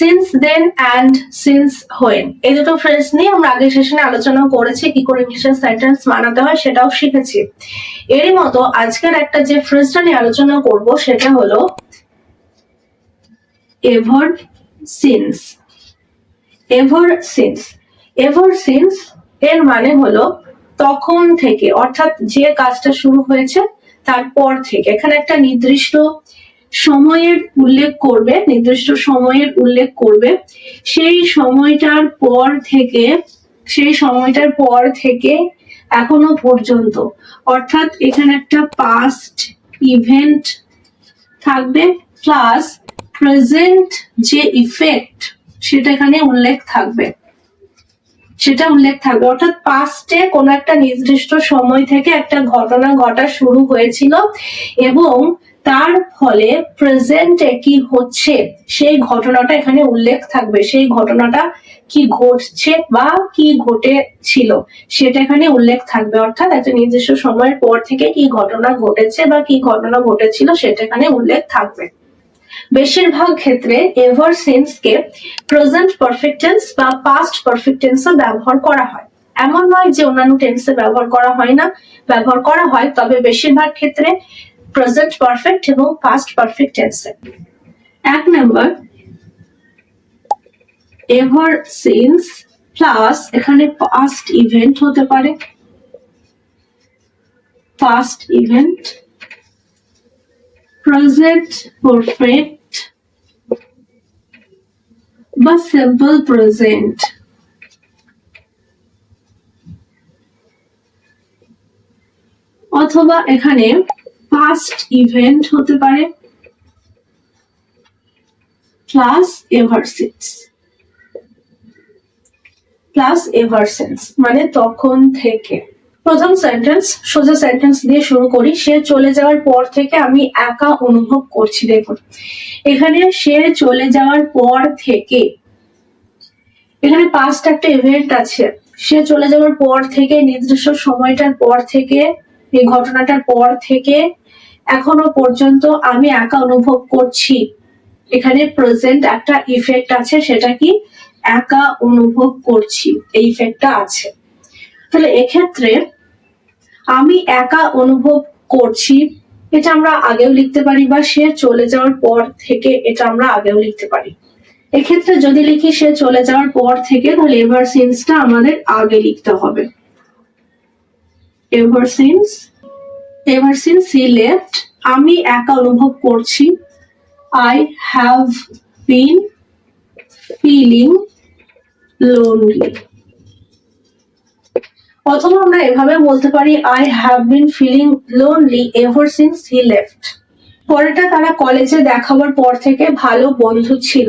Since then and since when এই দুটো phrase নিয়ে আমরা আগের সেশনে আলোচনা করেছি, কি করে ইংলিশের সেন্টেন্স বানাতে হয় সেটাও শিখেছি। এরই মতো আজকের একটা যে ফ্রেজটা নিয়ে আলোচনা করব সেটা হলো ever since ever since ever since এর মানে হলো তখন থেকে, অর্থাৎ যে কাজটা শুরু হয়েছে তারপর থেকে। এখানে একটা নির্দিষ্ট সময়ের উল্লেখ করবে, নির্দিষ্ট সময়ের উল্লেখ করবে। সেই সময়টার পর থেকে, সেই সময়টার পর থেকে এখনও পর্যন্ত, অর্থাৎ এখানে একটা পাস্ট ইভেন্ট থাকবে প্লাস প্রেজেন্ট যে ইফেক্ট সেটা এখানে উল্লেখ থাকবে। সেটা উল্লেখ থাকবে। অর্থাৎ পাস্টে কোনো একটা নির্দিষ্ট সময় থেকে একটা ঘটনা ঘটা শুরু হয়েছিল এবং তার ফলে প্রেজেন্টে কি হচ্ছে, সেই ঘটনাটা এখানে উল্লেখ থাকবে। সেই ঘটনাটা কি ঘটছে বা কি ঘটেছিল, সেটা এখানে উল্লেখ থাকবে। অর্থাৎ একটা নির্দিষ্ট সময়ের পর থেকে কি ঘটনা ঘটেছে বা কি ঘটনা ঘটেছিল, সেটা এখানে উল্লেখ থাকবে। বেশিরভাগ ক্ষেত্রে এভার সেন্স কে প্রেজেন্ট পারফেক্টেন্স বা পাস্ট পারফেক্ট টেন্সে ব্যবহার করা হয়। এমন নয় যে অন্যান্য টেন্সে ব্যবহার করা হয় না, ব্যবহার করা হয়, তবে বেশিরভাগ ক্ষেত্রে প্রেজেন্ট পারফেক্ট এবং পাস্ট পারফেক্ট টেন্সে এক নম্বর এভার সিন্স প্লাস এখানে পাস্ট ইভেন্ট হতে পারে। পাস্ট ইভেন্ট present perfect, বা সিম্পল প্রেজেন্ট অথবা এখানে পাস্ট ইভেন্ট হতে পারে প্লাস এভারসিন্স প্লাস এভারসেন্স মানে তখন থেকে। প্রথম সেন্টেন্স সোজা সেন্টেন্স দিয়ে শুরু করি। সে চলে যাওয়ার পর থেকে আমি একা অনুভব করছি, দেখুন। এখানে সে চলে যাওয়ার পর থেকে, এখানে পাঁচটা একটা ইভেন্ট আছে। সে চলে যাওয়ার পর থেকে, নির্দিষ্ট সময়টার পর থেকে, এই ঘটনাটার পর থেকে এখনও পর্যন্ত আমি একা অনুভব করছি। এখানে প্রেজেন্ট একটা ইফেক্ট আছে, সেটা কি? একা অনুভব করছি, এই ইফেক্টটা আছে। তাহলে এক্ষেত্রে আমি একা অনুভব করছি, এটা আমরা আগেও লিখতে পারি বা সে চলে যাওয়ার পর থেকে এটা আমরা আগেও লিখতে পারি। এক্ষেত্রে যদি লিখি সে চলে যাওয়ার পর থেকে, তাহলে এভার সিন্সটা আমাদের আগে লিখতে হবে। Ever since ever since he left আমি একা অনুভব করছি। I have been feeling lonely অথবা আমরা এভাবে বলতে পারি I have been feeling lonely ever since he left পরেটা তারা কলেজে দেখাবার পর থেকে ভালো বন্ধু ছিল।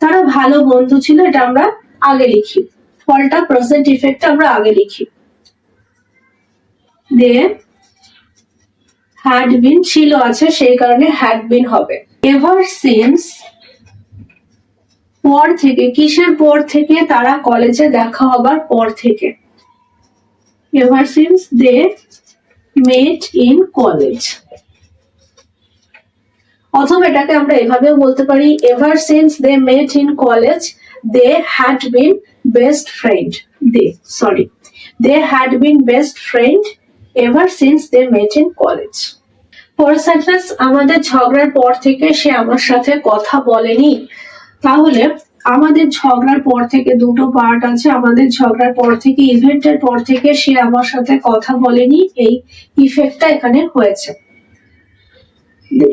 তারা ভালো বন্ধু ছিল, এটা আমরা আগে লিখি। ফলটা প্রেজেন্ট ইফেক্ট আমরা আগে লিখি। দিয়ে হ্যাড বিন ছিল আছে, সেই কারণে হ্যাড বিন হবে। এভার সিন্স পর থেকে, কিসের পর থেকে তারা কলেজে দেখা হবার পর থেকে? Ever since they met in college অথবা এটাকে আমরা এভাবেও বলতে পারি ever since they met in college they had been best friend they sorry they had been best friend ever since they met in college পরের সেন্টেন্স আমাদের ঝগড়ার পর থেকে সে আমার সাথে কথা বলেনি। তাহলে আমাদের ঝগড়ার পর থেকে দুটো পার্ট আছে। আমাদের ঝগড়ার পর থেকে ইভেন্টের পর থেকে সে আমার সাথে কথা বলেনি। এই ইফেক্টটা এখানে হয়েছে।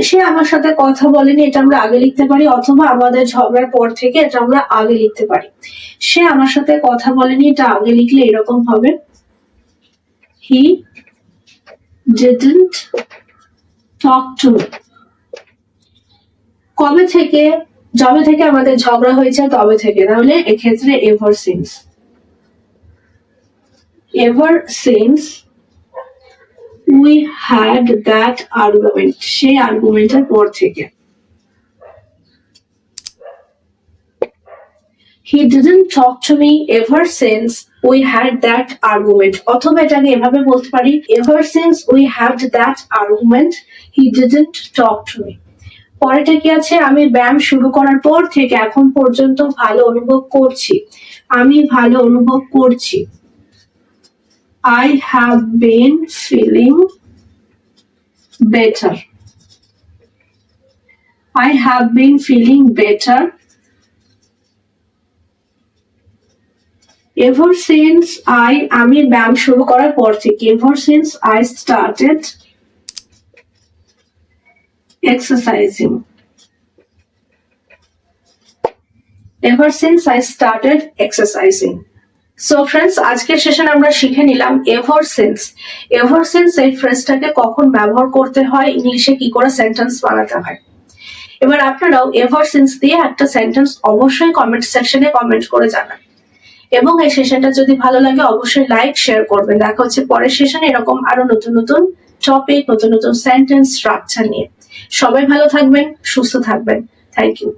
সে আমার সাথে কথা বলেনি, এটা আমরা আগে লিখতে পারি, অথবা আমাদের ঝগড়ার পর থেকে এটা আমরা আগে লিখতে পারি। সে আমার সাথে কথা বলেনি, এটা আগে লিখলে এরকম হবে। হি didn't talk to me কবে থেকে, যবে থেকে আমাদের ঝগড়া হয়েছে তবে থেকে, তাহলে এক্ষেত্রে ever since ever since we had that argument সেই আর্গুমেন্টের পর থেকে। He didn't talk to me ever since we had that argument অথবা এটা আমি এভাবে বলতে পারি ever since we had that argument he didn't talk to me পরেটা কি আছে? আমি ব্যায়াম শুরু করার পর থেকে এখন পর্যন্ত ভালো অনুভব করছি। আমি ভালো অনুভব করছি। I have been feeling better I have been feeling better ever since I আমি ব্যায়াম শুরু করার পর থেকে ever since I started exercising Ever since I started exercising. So friends আজকের সেশন আমরা শিখে নিলাম এভার সিন্স এভার সিন্স এই ফ্রেজটাকে কখন ব্যবহার করতে হয়, ইংলিশে কি করে সেন্টেন্স বানাতে হয়। এবার আপনারাও এভার সিন্স দিয়ে একটা সেন্টেন্স অবশ্যই কমেন্ট সেকশনে কমেন্ট করে জানান। এবং এই সেশনটা যদি ভালো লাগে, অবশ্যই লাইক, শেয়ার করবেন। দেখা হচ্ছে পরের সেশনে এরকম আরও নতুন নতুন টপিক নতুন নতুন সেন্টেন্স স্ট্রাকচার নিয়ে। সবাই ভালো থাকবেন, সুস্থ থাকবেন। Thank you